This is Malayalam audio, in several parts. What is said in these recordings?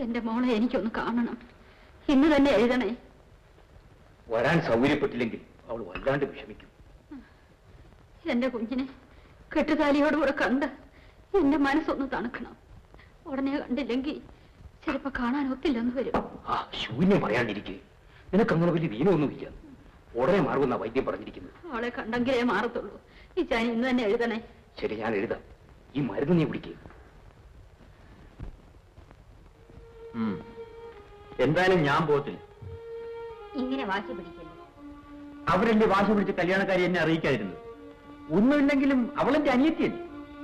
എന്റെ മോളെ എനിക്കൊന്ന് കാണണം. ഇന്ന് തന്നെ എഴുതണേ. വരാൻ സൗകര്യപ്പെട്ടില്ലെങ്കിൽ അവൾ വല്ലാണ്ട് വിഷമിക്കും. എന്റെ കുഞ്ഞിനെ കെട്ടുതാലിയോടുകൂടെ കണ്ട് എന്റെ മനസ്സൊന്ന് തണുക്കണം. ഉടനെ കണ്ടില്ലെങ്കിൽ ചിലപ്പോ കാണാൻ ഒത്തില്ലെന്ന് വരും. ആ ശൂന്യം പറയാണ്ടിരിക്കെ. നിനക്കങ്ങനെ വലിയ വീണമൊന്നുമില്ല ഉടനെ മാറുമെന്നാ വൈദ്യം പറഞ്ഞിരിക്കുന്നത്. അവളെ കണ്ടെങ്കിലേ മാറത്തുള്ളൂ. ഈ ചാൻ ഇന്ന് തന്നെ എഴുതണേ. ശരി ഞാൻ എഴുതാം. ഈ മരുന്ന് നീ പിടിക്കുക എന്തായാലും ഞാൻ പോകത്തില്ല. ഇങ്ങനെ വാശി പിടിക്കല്ലേ? അവരെന്റെ വാശി പിടിച്ച് കല്യാണക്കാരി എന്നെ അറിയിക്കായിരുന്നു ഒന്നുമില്ലെങ്കിലും അവളെന്റെ അനിയത്തിയല്ലേ?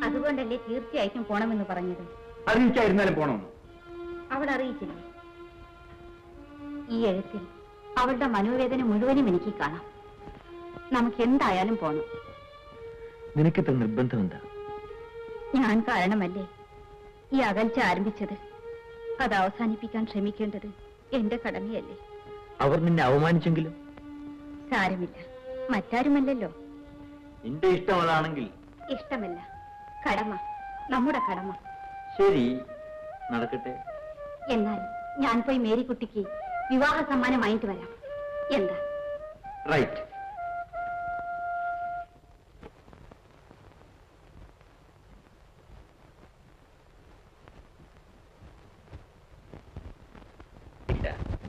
അതുകൊണ്ടല്ലേ തീർച്ചയായിട്ടും പോണമെന്ന് പറഞ്ഞത്? അറിയിച്ചായിരുന്നാലും പോണമെന്ന് അവൾ അറിയിച്ചില്ല. ഈ എഴുത്തിൽ അവളുടെ മനോവേദന മുഴുവനും എനിക്ക് കാണാം. നമുക്ക് എന്തായാലും പോണം. നിനക്കിത്ര നിർബന്ധം എന്താ? ഞാൻ കാരണമല്ലേ ഈ അകൽച്ച ആരംഭിച്ചത്? അത് അവസാനിപ്പിക്കാൻ ശ്രമിക്കേണ്ടത് എന്റെ കടമയല്ലേ? അവർ നിന്നെ അവമാനിച്ചെങ്കിലും? സാരമില്ല. മറ്റാരുമല്ലല്ലോ. നിന്റെ ഇഷ്ടം അതാണെങ്കിൽ ഇഷ്ടമല്ല. കടമ. നമ്മുടെ കടമ. ശരി. നടക്കട്ടെ. എന്നാൽ ഞാൻ പോയി മേരിക്കുട്ടിക്ക് വിവാഹ സമ്മാനം വാങ്ങിട്ട് വരാം. എന്താ? റൈറ്റ്.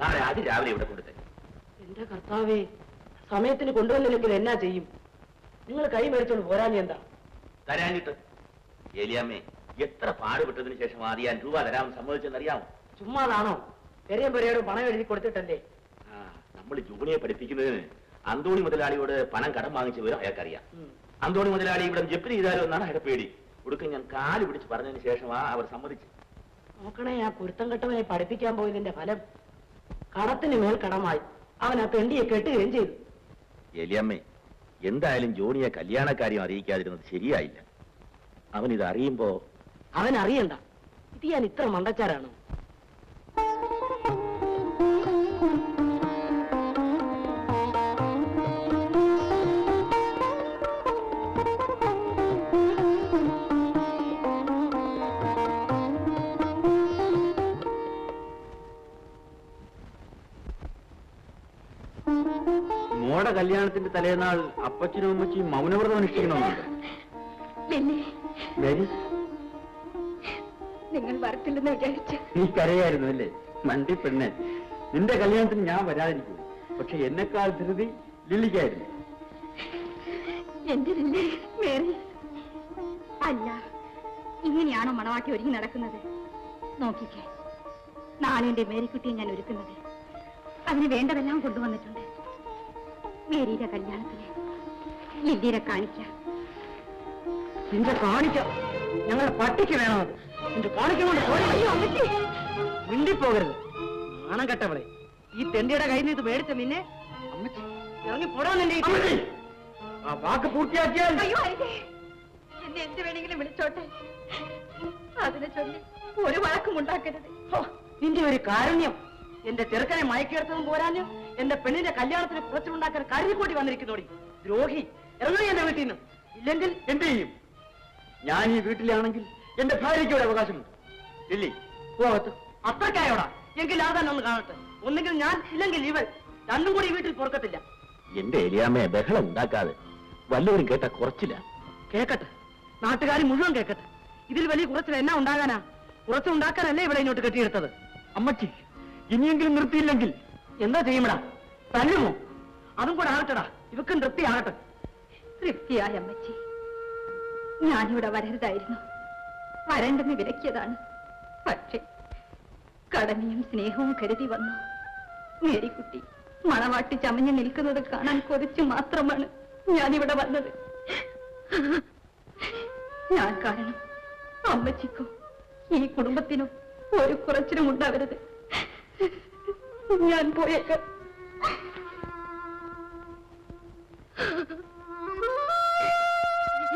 നാളെ ആദ്യം രാവിലെ ഇവിടെ കൊണ്ടുതരും എന്റെ കർത്താവേ സമയത്തിന് കൊണ്ടുവന്നില്ലെങ്കിൽ എന്നാ ചെയ്യും? നിങ്ങൾ കൈ മേടിച്ചോണ്ട് പോരാഞ്ഞ എന്താ? തരാനിട്ട് ഏലിയാമ്മേ എത്ര പാടുപെട്ടതിന് ശേഷം ആദ്യം രൂപ തരാമെന്ന് സമ്മതിച്ചെന്നറിയാമോ? ചുമ്മാതാണോ? പെരിയം പെരിയോട് പണം എഴുതി കൊടുത്തിട്ടല്ലേ? നമ്മൾ ജൂണിയെ പഠിപ്പിക്കുന്നതിന് അന്തോണി മുതലാളിയോട് പണം കടം വാങ്ങിച്ച വിവരം അയാൾക്കറിയാം. അന്തോണി മുതലാളി ഇവിടെ ജപ്തി ചെയ്താലോ എന്നാണ് അയാളുടെ പേടി. ഒടുക്കം ഞാൻ കാൽ പിടിച്ച് പറഞ്ഞതിന് ശേഷമാ അവർ സമ്മതിച്ചു നോക്കണേ ആ പൊരുത്തം കെട്ടവനെ പഠിപ്പിക്കാൻ പോയതിന്റെ ഫലം. കടത്തിന് മേൽ കടമായി. അവൻ ആ പെണ്ടിയെ കെട്ടുകയും ചെയ്തു. എലിയമ്മേ എന്തായാലും ജോണിയെ കല്യാണക്കാര്യം അറിയിക്കാതിരുന്നത് ശരിയായില്ല. അവൻ ഇത് അറിയുമ്പോ അവൻ അറിയണ്ട ഇത് ഞാൻ ഇത്ര മണ്ടച്ചാരാണോ. മോടെ കല്യാണത്തിന്റെ തലേനാൾ അപ്പച്ചനും അമ്മച്ചിയും മൗനവ്രതം അനുഷ്ഠിക്കണമെന്നുണ്ട്. മേരി നിങ്ങൾ വരത്തില്ലെന്ന് വിചാരിച്ച്. നീ കരയായിരുന്നു അല്ലേ? മണ്ടി പെണ്ണെ. നിന്റെ കല്യാണത്തിന് ഞാൻ വരാതിരിക്കും. പക്ഷെ എന്നെക്കാൾ ധൃതി ലില്ലിക്കായിരുന്നു. എന്തിനല്ലേ മേറി അല്ല ഇങ്ങനെയാണോ മണവാട്ടി ഒരുങ്ങി നടക്കുന്നത്? നോക്കിക്കേ. നാളെ എന്റെ മേരിക്കുട്ടിയെ ഞാൻ ഒരുക്കുന്നത്. അതിന് വേണ്ടതെല്ലാം കൊണ്ടുവന്നിട്ടുണ്ട്. മേരിയുടെ കല്യാണത്തിന്. ലില്ലിയെ കാണിക്കാം. നിന്റെ കാണിക്കാം ഞങ്ങളെ പട്ടിക്ക് വേണം? അത് നിന്റെ കാണിക്കൊണ്ട് മിണ്ടിപ്പോകരുത്. നാണം കെട്ടവളെ. ഈ തെണ്ടിയുടെ കയ്യിൽ നിന്ന് ഇത് മേടിച്ച നിന്നെ അമ്മച്ചി ഇറങ്ങി പോടാന്നെ ആ വാക്ക് പൂർത്തിയാക്കിയാൽ എന്നെ എന്ത് വേണമെങ്കിലും വിളിച്ചോട്ടെ. അതിനെ ചൊല്ലി ഒരു വഴക്കും ഉണ്ടാക്കരുത്. നിന്റെ ഒരു കാരുണ്യം. എന്റെ ചെറുക്കനെ മയക്കിയെടുത്തതും പോരാഞ്ഞ് എന്റെ പെണ്ണിന്റെ കല്യാണത്തിന് കുറച്ചുണ്ടാക്കാൻ കരുതിക്കൂട്ടി വന്നിരിക്കുന്നോടി. ദ്രോഹി ഇറങ്ങി എന്റെ വീട്ടിൽ നിന്ന്. ഇല്ലെങ്കിൽ എന്ത് ചെയ്യും? ഞാൻ ഈ വീട്ടിലാണെങ്കിൽ എന്റെ ഭാര്യയ്ക്ക് ഒരു അവകാശമുണ്ട്. ഇല്ലേ പോകത്ത് അത്രക്കായോടാ എങ്കിൽ ആകാൻ ഒന്ന് കാണട്ടെ. ഒന്നെങ്കിൽ ഞാൻ ഇല്ലെങ്കിൽ ഇവൾ. രണ്ടും കൂടി വീട്ടിൽ പൊറുക്കത്തില്ല. എന്റെ എലിയാമ്മയെ ബഹളം ഉണ്ടാക്കാതെ വല്ലവരും കേട്ട കുറച്ചില്ല. കേക്കട്ടെ. നാട്ടുകാർ മുഴുവൻ കേക്കട്ടെ. ഇതിൽ വലിയ കുറച്ചിൽ എന്നാ ഉണ്ടാകാനാ? കുറച്ച് ഉണ്ടാക്കാനല്ലേ ഇവിടെ ഇങ്ങോട്ട് കെട്ടിയെടുത്തത്? അമ്മച്ചി ഇനിയെങ്കിലും നിർത്തിയില്ലെങ്കിൽ എന്താ ചെയ്യുമടാ? തല്ലുമോ? അതും കൂടെ ആകട്ടെടാ. ഇവക്ക് നൃത്തിയാകട്ടെ തൃപ്തിയായ അമ്മച്ചി. ഞാനിവിടെ വരരുതായിരുന്നു. വരണ്ടെന്ന് വിലക്കിയതാണ്. പക്ഷേ കടമയും സ്നേഹവും കരുതി വന്നു. മേരിക്കുട്ടി മണവാട്ടി ചമഞ്ഞു നിൽക്കുന്നത് കാണാൻ കൊതിച്ചു മാത്രമാണ് ഞാനിവിടെ വന്നത്. ഞാൻ കാരണം അമ്മച്ചിക്കും ഈ കുടുംബത്തിനും ഒരു കുറച്ചിനും ഉണ്ടാവരുത് ഞാൻ പോയേക്കാം.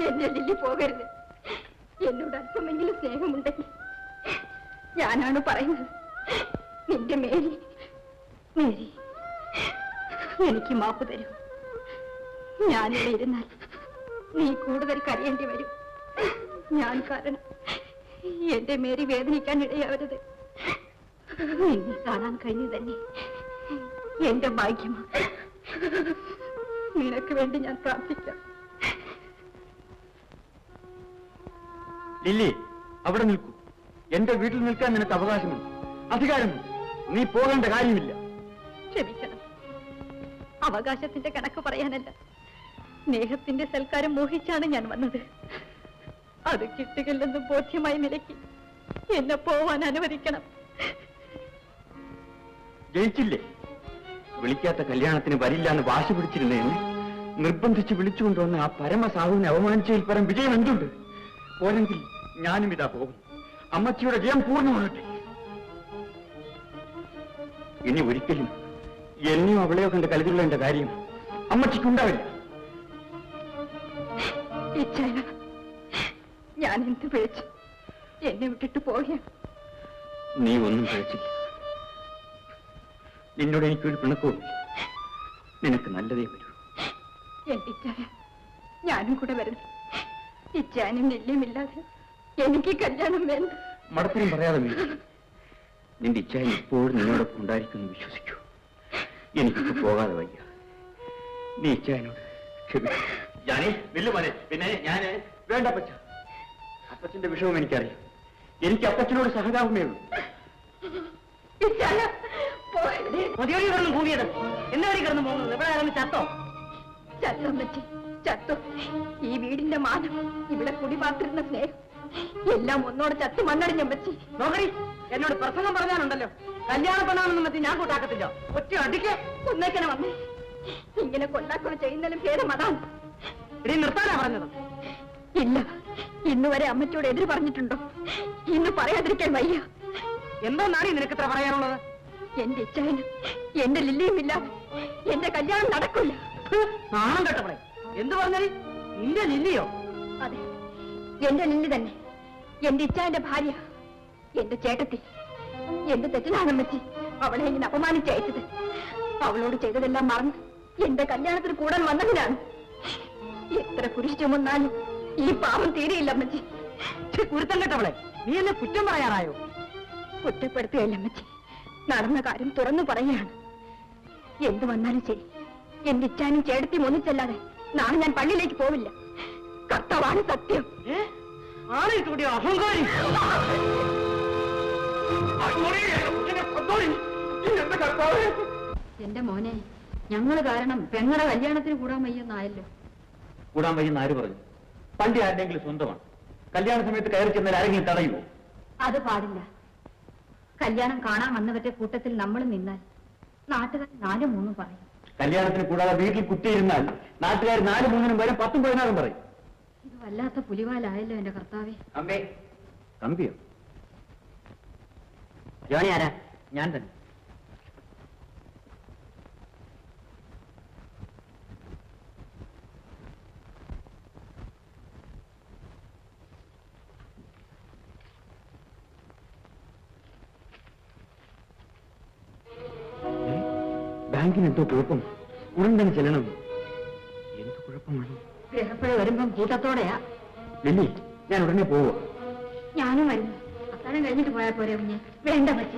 എന്നെ ലില്ലി പോകരുത്. എന്നോട് അല്പമെങ്കിലും സ്നേഹമുണ്ടെങ്കിൽ ഞാനാണ് പറയുന്നത്. നിന്റെ മേരി മേരി എനിക്ക് മാപ്പ് തരൂ. ഞാനിവിടെ ഇരുന്നാൽ നീ കൂടുതൽ കരയേണ്ടി വരും. ഞാൻ കാരണം എന്റെ മേരി വേദനിക്കാൻ ഇടയാവരുത്. നിന്നെ കാണാൻ കഴിഞ്ഞു തന്നെ. എന്റെ ഭാഗ്യമാണ് നിനക്ക് വേണ്ടി ഞാൻ പ്രാർത്ഥിക്കാം. ലില്ലി അവിടെ നിൽക്കൂ. എന്റെ വീട്ടിൽ നിൽക്കാൻ നിനക്ക് അവകാശമുണ്ട്. അധികാരമുണ്ട്. നീ പോകേണ്ട കാര്യമില്ല. ക്ഷമിക്കണം. അവകാശത്തിന്റെ കണക്ക് പറയാനല്ല. സ്നേഹത്തിന്റെ സൽക്കാരം മോഹിച്ചാണ് ഞാൻ വന്നത്. അത് കിട്ടുകില്ലെന്ന് ബോധ്യമായി നിലയ്ക്ക്. എന്നെ പോവാൻ അനുവദിക്കണം. ജയിച്ചില്ലേ? വിളിക്കാത്ത കല്യാണത്തിന് വരില്ല എന്ന് വാശി പിടിച്ചിരുന്ന എന്നെ നിർബന്ധിച്ച് വിളിച്ചുകൊണ്ടുവന്ന ആ പരമസാഹുവിനെ അവമാനിച്ചതിൽ പരം വിജയം എന്തുണ്ട്? പോരെങ്കിൽ ഞാനും ഇതാ പോകും. അമ്മച്ചിയുടെ ജയം പൂർണമാകട്ടെ. ഇനി ഒരിക്കലും എന്നെയോ അവളെയോ കണ്ട് കരുതുള്ളേണ്ട കാര്യം അമ്മച്ചിക്കുണ്ടാവില്ല. ഞാൻ എന്ത് വിളിച്ചു? എന്നെ വിട്ടിട്ട് പോയ നീ ഒന്നും കഴിച്ചില്ല നിന്നോട് എനിക്കൊരു പിണക്കവും നിനക്ക് നല്ലതേ വരൂ ഞാനും കൂടെ വരുന്നു. ഇച്ചാനും എനിക്ക് കല്യാണം വേണ്ട മടത്തിനും പറയാതെ നിന്റെ ഇച്ഛായി ഇപ്പോഴും നിന്നോടൊപ്പം ഉണ്ടായിരിക്കുമെന്ന് വിശ്വസിക്കൂ. എനിക്ക് പോകാതെ വയ്യ. നീ ക്ഷമിക്കും. ഞാനേ പിന്നെ ഞാൻ വേണ്ട അപ്പച്ച. അപ്പച്ചന്റെ വിഷമം എനിക്കറിയാം. എനിക്ക് അപ്പച്ചനോട് സഹതാപമേ ഉള്ളൂ. മതിയോടി കിടന്ന് ഭൂമിയത് എന്നവരെ കിടന്ന് പോകുന്നത്? ഇവിടെ ആരെങ്കിലും ചത്തോ? ചത്തോ പറ്റി ചത്തോ. ഈ വീടിന്റെ മാനം ഇവിടെ കുടിപാർത്തിരുന്ന സ്നേഹം. എല്ലാം ഒന്നോട് ചത്തു മണ്ണടിഞ്ഞമ്പച്ചി നോക്കറി എന്നോട് പ്രസംഗം പറഞ്ഞാലുണ്ടല്ലോ. കല്യാണ പെണ്ണാണെന്നും മതി ഞാൻ കൂട്ടാക്കത്തില്ല. ഒറ്റ അടിക്ക്. ഒന്നേക്കനെ വന്നേ. ഇങ്ങനെ കൊണ്ടാക്കണം ചെയ്യുന്നതിലും ഭേദം അതാണ്. ഇടി നിർത്താനാ പറഞ്ഞത്? ഇല്ല ഇന്ന് വരെ അമ്മച്ചോട് എതിര് പറഞ്ഞിട്ടുണ്ടോ? ഇന്ന് പറയാതിരിക്കാൻ വയ്യ. എന്തോന്നാണ് നിനക്ക് ഇത്ര പറയാനുള്ളത്? എന്റെ ഇച്ഛായനും എന്റെ ലില്ലിയും ഇല്ലാതെ എന്റെ കല്യാണം നടക്കില്ല നാണം കേട്ടവളെ. എന്ത് പറഞ്ഞടി നിന്റെ ലില്ലിയോ? അതെ എന്റെ ലില്ലി തന്നെ. എന്റെ ഇച്ഛായന്റെ ഭാര്യ എന്റെ ചേട്ടത്തി എന്റെ തെറ്റിലാണമ്മച്ചി അവളെ എന്നെ അപമാനിച്ചയച്ചത് അവളോട് ചെയ്തതെല്ലാം മറന്ന് എന്റെ കല്യാണത്തിന് കൂടാൻ വന്നതിനാണ് എത്ര കുരിശ് ചുമന്നാലും ഈ പാപം തീരെയില്ല അമ്മച്ചി. കുരുത്തം കേട്ടവളെ നീ എന്നെ കുറ്റം പറയാറായോ? കുറ്റപ്പെടുത്തുകയല്ല അമ്മച്ചി. നടന്ന കാര്യം തുറന്നു പറയുകയാണ്. എന്ത് വന്നാലും ശരി. എന്റെ ഇച്ഛാനും ചേട്ടത്തിയും ഒന്നിച്ചല്ലാതെ നാളെ ഞാൻ പള്ളിയിലേക്ക് പോവില്ല. കർത്തവാണ് സത്യം. അഹങ്കാരി? എന്റെ മോനെ ഞങ്ങൾ കാരണം പെങ്ങളുടെ കല്യാണത്തിന് കൂടാൻ വയ്യെന്നായല്ലോ. കൂടാൻ വയ്യെന്ന് ആര് പറഞ്ഞു? പണ്ട് ആരുടെങ്കിലും സ്വന്തമാണ്? കല്യാണ സമയത്ത് കയറി ചെന്നാൽ ആരെങ്കിലും തടയുമോ? അത് പാടില്ല. കല്യാണം കാണാൻ വന്നവരുടെ കൂട്ടത്തിൽ നമ്മൾ നിന്നാൽ നാട്ടുകാർ നാലും മൂന്നും പറയും. കല്യാണത്തിന് കൂടാതെ വീട്ടിൽ കുത്തിയിരുന്നാൽ നാട്ടുകാർ നാല് മൂന്നിനും വരെ പത്തും പതിനാറും പറയും. ഇത് വല്ലാത്ത പുലിവാലായല്ലോ എന്റെ കർത്താവേ. അമ്മേ തമ്പിയോ? ജോണി ആരാ? ഞാൻ തന്നെ. ബാങ്കിന് എന്തോ കുഴപ്പം ഉടൻ തന്നെ ചെല്ലണം. എന്ത് കുഴപ്പമാണ്? ഗ്രഹപ്പുഴ വരുമ്പം കൂട്ടത്തോടെയാ. ലില്ലി ഞാൻ ഉടനെ പോവുക. ഞാനും വരുന്നു. അത്താഴം കഴിഞ്ഞിട്ട് പോയാൽ പോരെ കുഞ്ഞ്. വേണ്ട പറ്റി